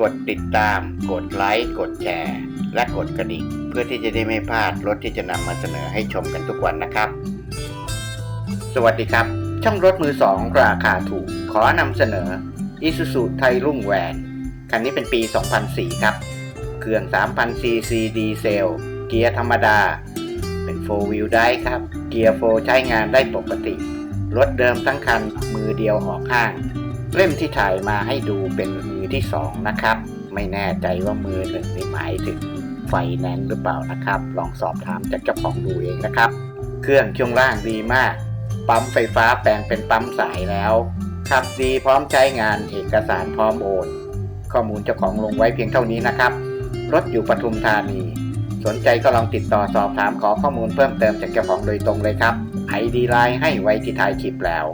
กดติดตาม กดไลค์ กดแชร์ และกดกระดิ่ง เพื่อที่จะได้ไม่พลาดรถที่จะนำมาเสนอให้ชมกันทุกวันนะครับ สวัสดีครับ ช่องรถมือสองราคาถูก ขอนำเสนอ Isuzu ไทยรุ่งแวน คันนี้เป็นปี 2004 ครับ เครื่อง 3,000 cc ดีเซล เกียร์ธรรมดา เป็น 4 wheel drive ครับ เกียร์ 4 ใช้งานได้ปกติ รถเดิมทั้งคันมือเดียวออกข้าง เล่มที่ถ่ายมาให้ดูเป็นมือที่2นะครับ ไม่แน่ใจว่ามือหนึ่งนี่หมายถึงไฟแนนซ์หรือเปล่านะครับ ลองสอบถามจากเจ้าของดูเองนะครับ เครื่องช่วงล่างดีมาก ปั๊มไฟฟ้าแปลงเป็นปั๊มสายแล้วขับดีพร้อมใช้งานเอกสารพร้อมโอน ข้อมูลเจ้าของลงไว้เพียงเท่านี้นะครับ รถอยู่ปทุมธานี สนใจก็ลองติดต่อสอบถามขอข้อมูลเพิ่มเติมจากเจ้าของโดยตรงเลยครับ ID ไลน์ให้ไว้ที่ท้ายคลิปแล้ว